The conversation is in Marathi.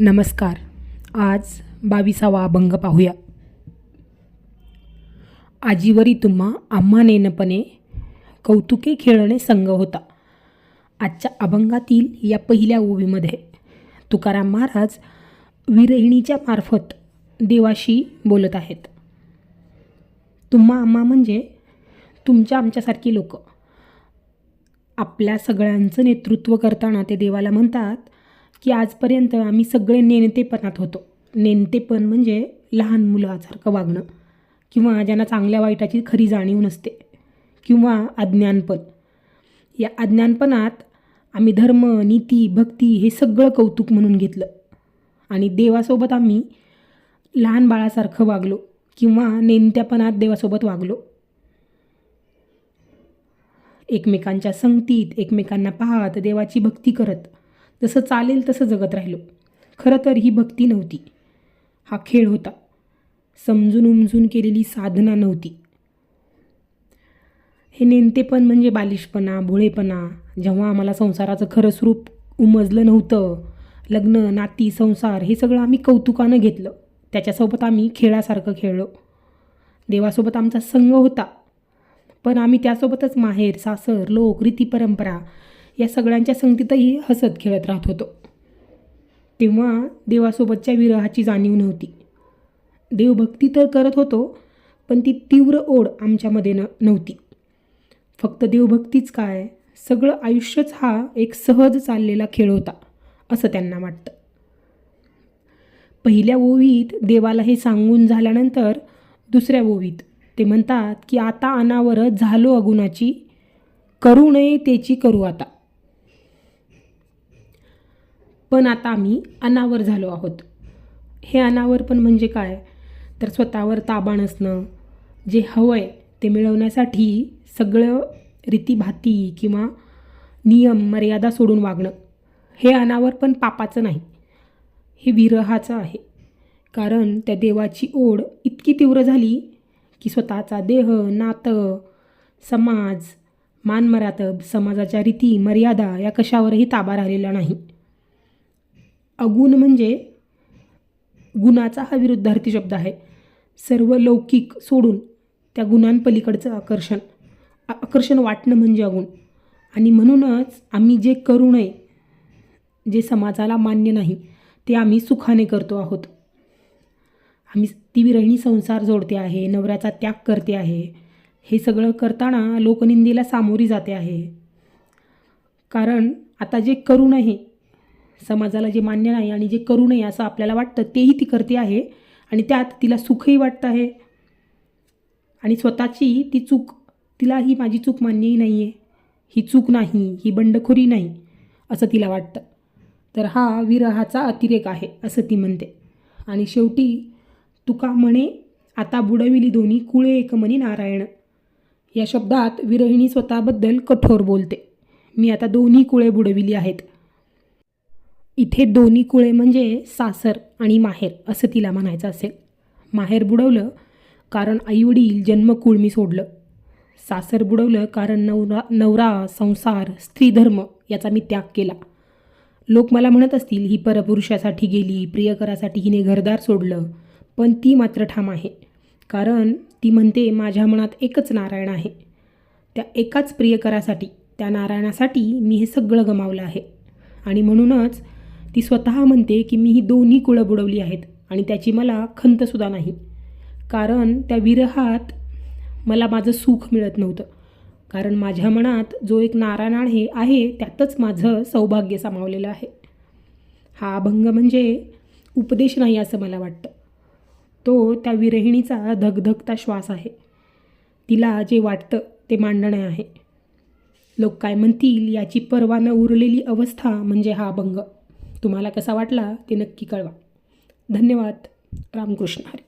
नमस्कार. आज बावीसावा अभंग पाहूया. आजीवरी तुम्हा आम्हा नेनपणे कौतुके खेळणे संग होता. आजच्या अभंगातील या पहिल्या ओवीमध्ये तुकाराम महाराज विरहिणीच्या मार्फत देवाशी बोलत आहेत. तुम्हा आम्हा म्हणजे तुमच्या आमच्यासारखी लोक. आपल्या सगळ्यांचं नेतृत्व करताना ते देवाला म्हणतात की आजपर्यंत आम्ही सगळे नेणतेपणात होतो. नेणतेपण म्हणजे लहान मुलासारखं वागणं किंवा ज्यांना चांगल्या वाईटाची खरी जाणीव नसते किंवा अज्ञानपण. या अज्ञानपणात आम्ही धर्म नीती भक्ती हे सगळं कौतुक म्हणून घेतलं आणि देवासोबत आम्ही लहान बाळासारखं वागलो किंवा नेणत्यापणात देवासोबत वागलो. एकमेकांच्या संगतीत एकमेकांना पाहत देवाची भक्ती करत जसं चालेल तसं जगत राहिलो. खरं तर ही भक्ती नव्हती. हा खेळ होता. समजून उमजून केलेली साधना नव्हती. हे नेमतेपण म्हणजे बालिशपणा भोळेपणा. जेव्हा आम्हाला संसाराचं खरं स्वरूप उमजलं नव्हतं लग्न नाती संसार हे सगळं आम्ही कौतुकानं घेतलं. त्याच्यासोबत आम्ही खेळासारखं खेळलो. देवासोबत आमचा संघ होता. पण आम्ही त्यासोबतच माहेर सासर लोक रीती परंपरा या सगळ्यांच्या संगतीतही हसत खेळत राहत होतो. तेव्हा देवासोबतच्या विरहाची जाणीव नव्हती. देवभक्ती तर करत होतो पण ती तीव्र ओढ आमच्यामध्ये न नव्हती. फक्त देवभक्तीच काय सगळं आयुष्यच हा एक सहज चाललेला खेळ होता असं त्यांना वाटतं. पहिल्या ओवीत देवाला हे सांगून झाल्यानंतर दुसऱ्या ओवीत ते म्हणतात की आता अनावरच झालो अगुणाची करू नये त्याची करू आता. पण आता आम्ही अनावर झालो आहोत. हे अनावर पण म्हणजे काय? तर स्वतःवर ताबा नसणं जे हवं आहे ते मिळवण्यासाठी सगळं रीतीभाती किंवा नियम मर्यादा सोडून वागणं हे अनावर पण पापाचं नाही. हे विरहाचं आहे. कारण त्या देवाची ओढ इतकी तीव्र झाली की स्वतःचा देह नातं समाज मानमरातब समाजाच्या रीती मर्यादा या कशावरही ताबा राहिलेला नाही. अगुण म्हणजे गुणाचा हा विरुद्धार्थी शब्द आहे. सर्व लौकिक सोडून त्या गुणांपलीकडचं आकर्षण. आ- आकर्षण वाटणं म्हणजे अगुण. आणि म्हणूनच आम्ही जे करू नये जे समाजाला मान्य नाही ते आम्ही सुखाने करतो आहोत. आम्ही ती विरहिणी संसार जोडते आहे नवऱ्याचा त्याग करते आहे. हे सगळं करताना लोकनिंदेला सामोरी जाते आहे. कारण आता जे करू नये समाजाला जे मान्य नाही आणि जे करू नये असं आपल्याला वाटतं तेही ती करते आहे. आणि त्यात तिला सुखही वाटतं आहे. आणि स्वतःची ती चूक तिला ही माझी चूक मान्यही नाही आहे ही चूक नाही ही बंडखोरी नाही असं तिला वाटतं. तर हा विरहाचा अतिरेक आहे असं ती म्हणते. आणि शेवटी तुका म्हणे आता बुडविली दोन्ही कुळे एकमणी नारायण. या शब्दात विरहिणी स्वतःबद्दल कठोर बोलते. मी आता दोन्ही कुळे बुडविली आहेत. इथे दोन्ही कुळे म्हणजे सासर आणि माहेर असं तिला म्हणायचं असेल. माहेर बुडवलं कारण आईवडील जन्मकुळ मी सोडलं. सासर बुडवलं कारण नवरा नवरा संसार स्त्रीधर्म याचा मी त्याग केला. लोक मला म्हणत असतील ही परपुरुषासाठी गेली प्रियकरासाठी हिने घरदार सोडलं पण ती मात्र ठाम आहे. कारण ती म्हणते माझ्या मनात एकच नारायण आहे. त्या एकाच प्रियकरासाठी त्या नारायणासाठी मी हे सगळं गमावलं आहे. आणि म्हणूनच ती स्वतः म्हणते की मी ही दोन्ही कुळं बुडवली आहेत आणि त्याची मला खंतसुद्धा नाही. कारण त्या विरहात मला माझं सुख मिळत नव्हतं. कारण माझ्या मनात जो एक नारायण हे आहे त्यातच माझं सौभाग्य सामावलेलं आहे. हा अभंग म्हणजे उपदेश नाही असं मला वाटतं. तो त्या विरहिणीचा धगधगता श्वास आहे. तिला जे वाटतं ते मांडणे आहे. लोक काय म्हणतील याची पर्वा न उरलेली अवस्था म्हणजे हा अभंग. तुम्हाला कसा वाटला ते नक्की कळवा. धन्यवाद. रामकृष्ण हरी.